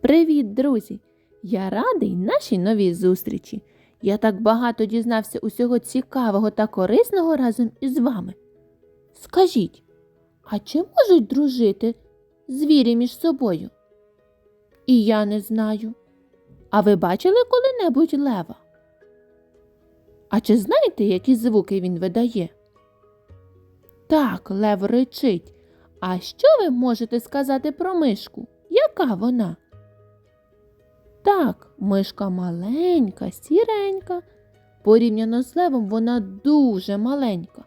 Привіт, друзі! Я радий нашій новій зустрічі. Я так багато дізнався усього цікавого та корисного разом із вами. Скажіть, а чи можуть дружити звірі між собою? І я не знаю. А ви бачили коли-небудь лева? А чи знаєте, які звуки він видає? Так, лев ричить. А що ви можете сказати про мишку? Яка вона? Так, мишка маленька, сіренька. Порівняно з левом вона дуже маленька.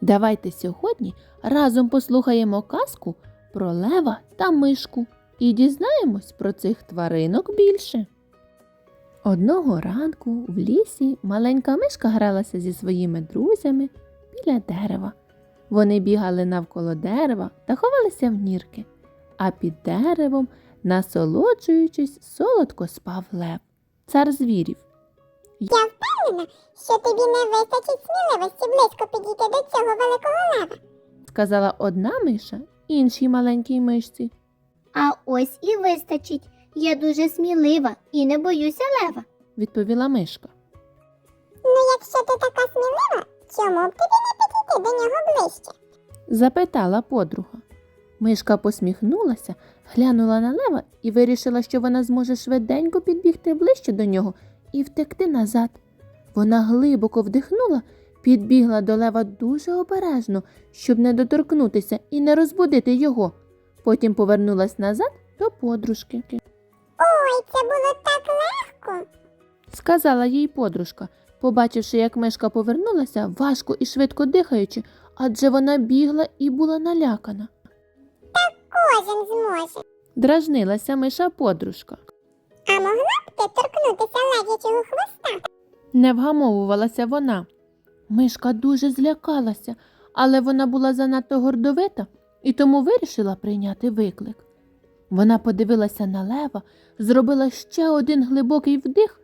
Давайте сьогодні разом послухаємо казку про лева та мишку і дізнаємось про цих тваринок більше. Одного ранку в лісі маленька мишка гралася зі своїми друзями біля дерева. Вони бігали навколо дерева та ховалися в нірки, а під деревом, насолоджуючись, солодко спав лев, цар звірів. Я впевнена, що тобі не вистачить сміливості близько підійти до цього великого лева. сказала одна миша іншій маленькій мишці. А ось і вистачить. Я дуже смілива і не боюся лева. Відповіла мишка. Ну, якщо ти така смілива, чому б тобі не підійти до нього ближче? запитала подруга. Мишка посміхнулася, глянула на лева і вирішила, що вона зможе швиденько підбігти ближче до нього і втекти назад. Вона глибоко вдихнула, підбігла до лева дуже обережно, щоб не доторкнутися і не розбудити його. Потім повернулась назад до подружки. Ой, це було так легко. Сказала їй подружка, побачивши, як мишка повернулася, важко і швидко дихаючи, адже вона бігла і була налякана. Кожен зможе. Дражнилася миша подружка. А могла б ти торкнутися лев'ячого хвоста? Не вгамовувалася вона. Мишка дуже злякалася, але вона була занадто гордовита і тому вирішила прийняти виклик. Вона подивилася на лева, зробила ще один глибокий вдих,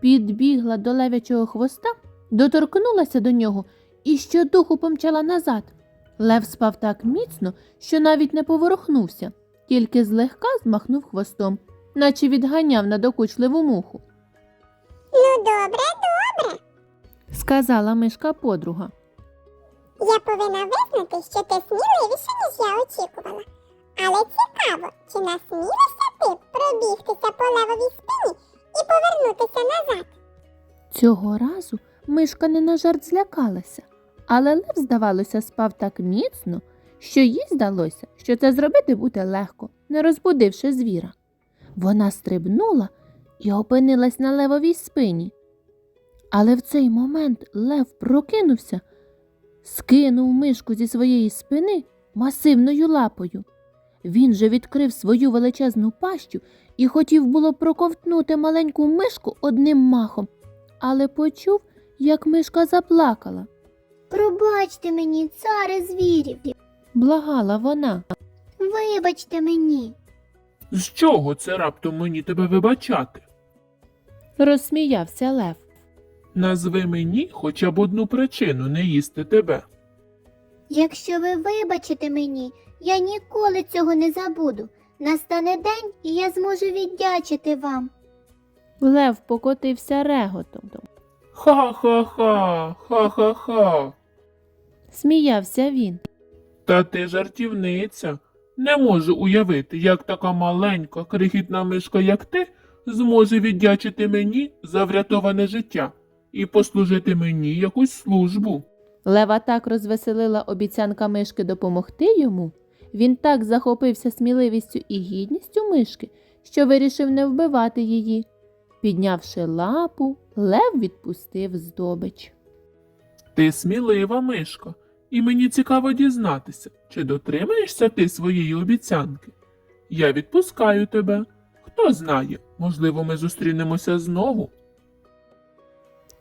підбігла до левячого хвоста, доторкнулася до нього і щодуху помчала назад. Лев спав так міцно, що навіть не поворухнувся, тільки злегка змахнув хвостом, наче відганяв надокучливу муху. Ну добре, добре, Сказала мишка подруга. я повинна визнати, що ти сміливіша, ніж я очікувала. Але цікаво, чи насмілишся ти пробігтися по левовій спині і повернутися назад? Цього разу мишка не на жарт злякалася, але лев, здавалося, спав так міцно, що їй здалося, що це зробити буде легко, не розбудивши звіра. Вона стрибнула і опинилась на левовій спині. Але в цей момент лев прокинувся, скинув мишку зі своєї спини масивною лапою. Він же відкрив свою величезну пащу і хотів було проковтнути маленьку мишку одним махом, але почув, як мишка заплакала. Пробачте мені, царе звірів. Благала вона. Вибачте мені. З чого це раптом мені тебе вибачати? Розсміявся лев. Назви мені хоча б одну причину не їсти тебе. Якщо ви вибачите мені, я ніколи цього не забуду. Настане день, і я зможу віддячити вам. Лев покотився реготом. Ха-ха-ха, ха-ха-ха. Сміявся він. Та ти жартівниця. Не можу уявити, як така маленька, крихітна мишка, як ти, зможе віддячити мені за врятоване життя і послужити мені якусь службу. Лева так розвеселила обіцянка мишки допомогти йому. Він так захопився сміливістю і гідністю мишки, що вирішив не вбивати її. Піднявши лапу, лев відпустив здобич. Ти смілива мишка, і мені цікаво дізнатися, чи дотримаєшся ти своєї обіцянки. Я відпускаю тебе. Хто знає, можливо, ми зустрінемося знову.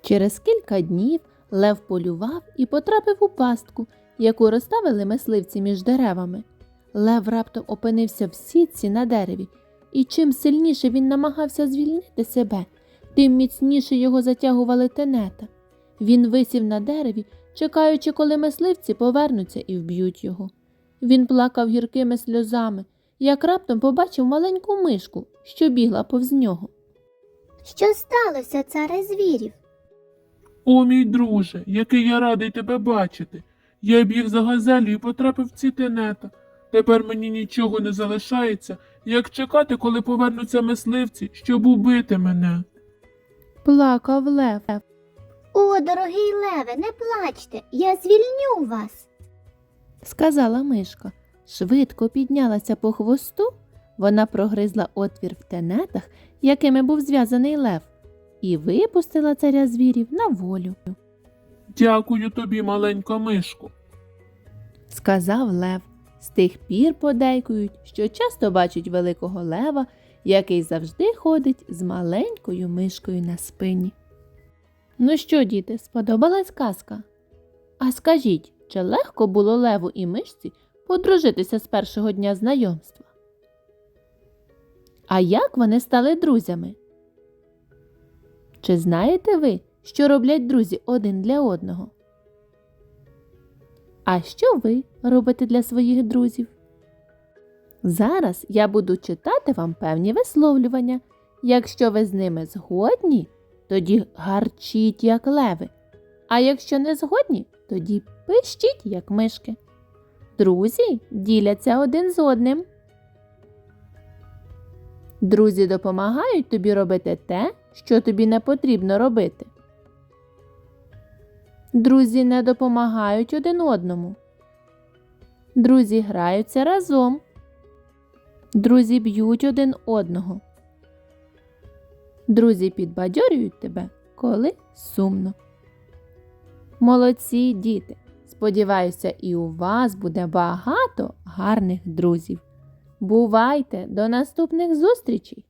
Через кілька днів лев полював і потрапив у пастку, яку розставили мисливці між деревами. Лев раптом опинився в сітці на дереві, і чим сильніше він намагався звільнити себе, тим міцніше його затягували тенета. Він висів на дереві, чекаючи, коли мисливці повернуться і вб'ють його. Він плакав гіркими сльозами, як раптом побачив маленьку мишку, що бігла повз нього. Що сталося, царе звірів? О, мій друже, який я радий тебе бачити. Я біг за газелю і потрапив в ці тенета. Тепер мені нічого не залишається, як чекати, коли повернуться мисливці, щоб убити мене. Плакав лев. О, дорогий леве, не плачте, я звільню вас. сказала мишка. Швидко піднялася по хвосту, вона прогризла отвір в тенетах, якими був зв'язаний лев, і випустила царя звірів на волю. Дякую тобі, маленька мишко. Сказав лев. З тих пір подейкують, що часто бачать великого лева, який завжди ходить з маленькою мишкою на спині. Ну що, діти, сподобалась казка? А скажіть, чи легко було леву і мишці подружитися з першого дня знайомства? А як вони стали друзями? Чи знаєте ви, що роблять друзі один для одного? А що ви робите для своїх друзів? Зараз я буду читати вам певні висловлювання. Якщо ви з ними згодні, тоді гарчіть, як леви. А якщо не згодні, тоді пищіть, як мишки. Друзі діляться один з одним. Друзі допомагають тобі робити те, що тобі не потрібно робити. Друзі не допомагають один одному. Друзі граються разом. Друзі б'ють один одного. Друзі підбадьорюють тебе, коли сумно. Молодці діти! Сподіваюся, і у вас буде багато гарних друзів. Бувайте до наступних зустрічей!